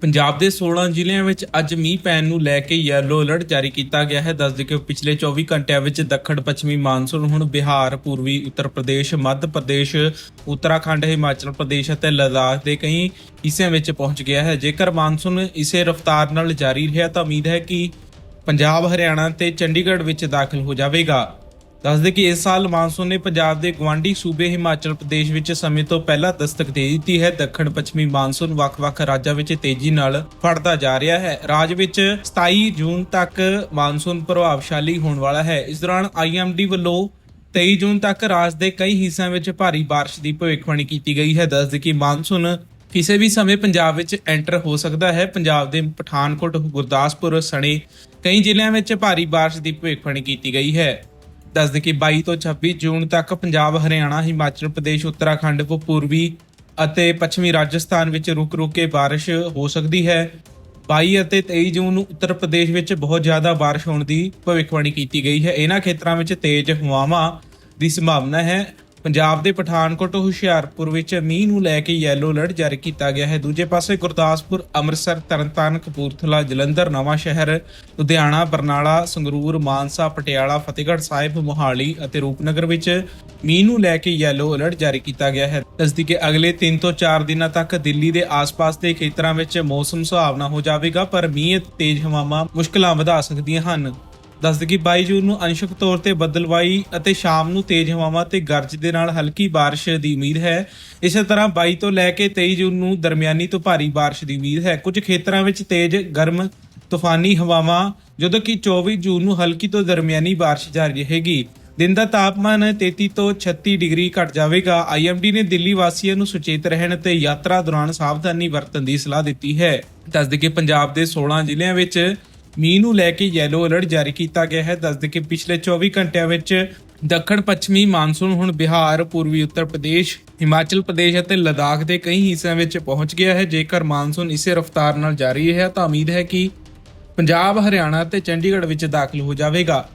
ਪੰਜਾਬ ਦੇ 16 ਜ਼ਿਲ੍ਹਿਆਂ ਵਿੱਚ ਅੱਜ ਮੀਂਹ ਪੈਣ ਨੂੰ ਲੈ ਕੇ ਯੈਲੋ ਅਲਰਟ ਜਾਰੀ ਕੀਤਾ ਗਿਆ ਹੈ। ਦੱਸਦੇ ਕਿ ਪਿਛਲੇ 24 ਘੰਟਿਆਂ ਵਿੱਚ ਦੱਖਣ ਪੱਛਮੀ ਮਾਨਸੂਨ, ਹੁਣ ਬਿਹਾਰ, ਪੂਰਬੀ ਉੱਤਰ ਪ੍ਰਦੇਸ਼, ਮੱਧ ਪ੍ਰਦੇਸ਼, ਉੱਤਰਾਖੰਡ, ਹਿਮਾਚਲ ਪ੍ਰਦੇਸ਼ ਅਤੇ ਲਦਾਖ ਦੇ ਕਈ ਹਿੱਸਿਆਂ ਵਿੱਚ ਪਹੁੰਚ ਗਿਆ ਹੈ। ਜੇਕਰ ਮਾਨਸੂਨ ਇਸੇ ਰਫ਼ਤਾਰ ਨਾਲ ਜਾਰੀ ਰਿਹਾ ਤਾਂ ਉਮੀਦ ਹੈ ਕਿ ਪੰਜਾਬ, ਹਰਿਆਣਾ ਤੇ ਚੰਡੀਗੜ੍ਹ ਵਿੱਚ ਦਾਖਲ ਹੋ ਜਾਵੇਗਾ। ਦੱਸਦੇ ਕਿ ਇਸ ਸਾਲ ਮਾਨਸੂਨ ਨੇ ਪੰਜਾਬ ਦੇ ਗਵਾਂਢੀ ਸੂਬੇ ਹਿਮਾਚਲ ਪ੍ਰਦੇਸ਼ ਵਿੱਚ ਸਮੇਂ ਤੋਂ ਪਹਿਲਾਂ ਦਸਤਕ ਦੇ ਦਿੱਤੀ ਹੈ। ਦੱਖਣ ਪੱਛਮੀ ਮਾਨਸੂਨ ਵੱਖ-ਵੱਖ ਰਾਜਾਂ ਵਿੱਚ ਤੇਜ਼ੀ ਨਾਲ ਫੜਦਾ ਜਾ ਰਿਹਾ ਹੈ। ਰਾਜ ਵਿੱਚ 27 ਜੂਨ ਤੱਕ ਮਾਨਸੂਨ ਪ੍ਰਭਾਵਸ਼ਾਲੀ ਹੋਣ ਵਾਲਾ ਹੈ। ਇਸ ਦੌਰਾਨ ਆਈਐਮਡੀ ਵੱਲੋਂ 23 ਜੂਨ ਤੱਕ ਰਾਜ ਦੇ ਕਈ ਹਿੱਸਿਆਂ ਵਿੱਚ ਭਾਰੀ ਬਾਰਿਸ਼ ਦੀ ਭਵਿੱਖਬਾਣੀ ਕੀਤੀ ਗਈ ਹੈ। ਦੱਸਦੇ ਕਿ ਮਾਨਸੂਨ ਕਿਸੇ ਵੀ ਸਮੇਂ ਪੰਜਾਬ ਵਿੱਚ ਐਂਟਰ ਹੋ ਸਕਦਾ ਹੈ। ਪੰਜਾਬ ਦੇ ਪਠਾਨਕੋਟ, ਗੁਰਦਾਸਪੁਰ ਸਣੇ ਕਈ ਜ਼ਿਲ੍ਹਿਆਂ ਵਿੱਚ ਭਾਰੀ ਬਾਰਿਸ਼ ਦੀ ਭਵਿੱਖਬਾਣੀ ਕੀਤੀ ਗਈ ਹੈ। ਦੱਸਦੇ ਕਿ 22 ਤੋਂ 26 ਜੂਨ ਤੱਕ ਪੰਜਾਬ, ਹਰਿਆਣਾ, ਹਿਮਾਚਲ ਪ੍ਰਦੇਸ਼, ਉੱਤਰਾਖੰਡ ਪੂਰਬੀ ਅਤੇ ਪੱਛਮੀ ਰਾਜਸਥਾਨ ਵਿੱਚ ਰੁਕ-ਰੁਕ ਕੇ ਬਾਰਿਸ਼ ਹੋ ਸਕਦੀ ਹੈ। 22 ਅਤੇ 23 ਜੂਨ ਨੂੰ ਉੱਤਰ ਪ੍ਰਦੇਸ਼ ਵਿੱਚ ਬਹੁਤ ਜ਼ਿਆਦਾ ਬਾਰਿਸ਼ ਹੋਣ ਦੀ ਭਵਿੱਖਬਾਣੀ ਕੀਤੀ ਗਈ ਹੈ। ਇਹਨਾਂ ਖੇਤਰਾਂ ਵਿੱਚ ਤੇਜ਼ ਹਵਾਵਾਂ ਦੀ ਸੰਭਾਵਨਾ ਹੈ। ਪੰਜਾਬ ਦੇ ਪਠਾਨਕੋਟ, ਹੁਸ਼ਿਆਰਪੁਰ ਵਿੱਚ ਮੀਂਹ ਨੂੰ ਲੈ ਕੇ ਯੈਲੋ ਅਲਰਟ ਜਾਰੀ ਕੀਤਾ ਗਿਆ ਹੈ। ਦੂਜੇ ਪਾਸੇ ਗੁਰਦਾਸਪੁਰ, ਅੰਮ੍ਰਿਤਸਰ, ਤਰਨਤਾਰਨ, ਕਪੂਰਥਲਾ, ਜਲੰਧਰ, ਨਵਾਂ ਸ਼ਹਿਰ, ਲੁਧਿਆਣਾ, ਬਰਨਾਲਾ, ਸੰਗਰੂਰ, ਮਾਨਸਾ, ਪਟਿਆਲਾ, ਫਤਿਹਗੜ੍ਹ ਸਾਹਿਬ, ਮੋਹਾਲੀ ਅਤੇ ਰੂਪਨਗਰ ਵਿੱਚ ਮੀਂਹ ਨੂੰ ਲੈ ਕੇ ਯੈਲੋ ਅਲਰਟ ਜਾਰੀ ਕੀਤਾ ਗਿਆ ਹੈ। ਦੱਸਦੀ ਕਿ ਅਗਲੇ 3 ਤੋਂ 4 ਦਿਨਾਂ ਤੱਕ ਦਿੱਲੀ ਦੇ ਆਸ-ਪਾਸ ਦੇ ਖੇਤਰਾਂ ਵਿੱਚ ਮੌਸਮ ਸੁਹਾਵਣਾ ਹੋ ਜਾਵੇਗਾ, ਪਰ ਮੀਂਹ ਅਤੇ ਤੇਜ਼ ਹਵਾਵਾਂ ਮੁਸ਼ਕਲਾਂ ਵਧਾ ਸਕਦੀਆਂ ਹਨ। ਦੱਸਦੇ ਕਿ 22 ਜੂਨ ਨੂੰ ਅੰਸ਼ਕ ਤੌਰ ਤੇ ਬੱਦਲਵਾਈ ਅਤੇ ਸ਼ਾਮ ਨੂੰ ਤੇਜ਼ ਹਵਾਵਾਂ ਤੇ ਗਰਜ ਦੇ ਨਾਲ ਹਲਕੀ ਬਾਰਿਸ਼ ਦੀ ਉਮੀਦ ਹੈ। ਇਸੇ ਤਰ੍ਹਾਂ 22 ਤੋਂ ਲੈ ਕੇ 23 ਜੂਨ ਨੂੰ ਦਰਮਿਆਨੀ ਤੋਂ ਭਾਰੀ ਬਾਰਿਸ਼ ਦੀ ਉਮੀਦ ਹੈ। ਕੁਝ ਖੇਤਰਾਂ ਵਿੱਚ ਤੇਜ਼ ਗਰਮ ਤੂਫਾਨੀ ਹਵਾਵਾਂ, ਜਦੋਂ ਕਿ 24 ਜੂਨ ਨੂੰ ਹਲਕੀ ਤੋਂ ਦਰਮਿਆਨੀ ਬਾਰਿਸ਼ ਜਾਰੀ ਰਹੇਗੀ। ਦਿਨ ਦਾ ਤਾਪਮਾਨ 33 ਤੋਂ 36 ਡਿਗਰੀ ਘਟ ਜਾਵੇਗਾ। ਆਈਐਮਡੀ ਨੇ ਦਿੱਲੀ ਵਾਸੀਆਂ ਨੂੰ ਸੁਚੇਤ ਰਹਿਣ ਤੇ ਯਾਤਰਾ ਦੌਰਾਨ ਸਾਵਧਾਨੀ ਵਰਤਣ ਦੀ ਸਲਾਹ ਦਿੱਤੀ ਹੈ। ਦੱਸਦੇ ਕਿ ਪੰਜਾਬ ਦੇ 16 ਜ਼ਿਲ੍ਹਿਆਂ ਵਿੱਚ ਮੀਂਹ ਨੂੰ ਲੈ ਕੇ ਯੈਲੋ ਅਲਰਟ ਜਾਰੀ ਕੀਤਾ ਗਿਆ ਹੈ। ਦੱਸਦੇ ਕਿ ਪਿਛਲੇ 24 ਘੰਟਿਆਂ ਵਿੱਚ ਦੱਖਣ ਪੱਛਮੀ ਮਾਨਸੂਨ ਹੁਣ ਬਿਹਾਰ, ਪੂਰਬੀ ਉੱਤਰ ਪ੍ਰਦੇਸ਼, ਹਿਮਾਚਲ ਪ੍ਰਦੇਸ਼ ਅਤੇ ਲਦਾਖ ਦੇ ਕਈ ਹਿੱਸਿਆਂ ਵਿੱਚ ਪਹੁੰਚ ਗਿਆ ਹੈ। ਜੇਕਰ ਮਾਨਸੂਨ ਇਸੇ ਰਫ਼ਤਾਰ ਨਾਲ ਜਾਰੀ ਰਿਹਾ ਤਾਂ ਉਮੀਦ ਹੈ ਕਿ ਪੰਜਾਬ, ਹਰਿਆਣਾ ਅਤੇ ਚੰਡੀਗੜ੍ਹ ਵਿੱਚ ਦਾਖਲ ਹੋ ਜਾਵੇਗਾ।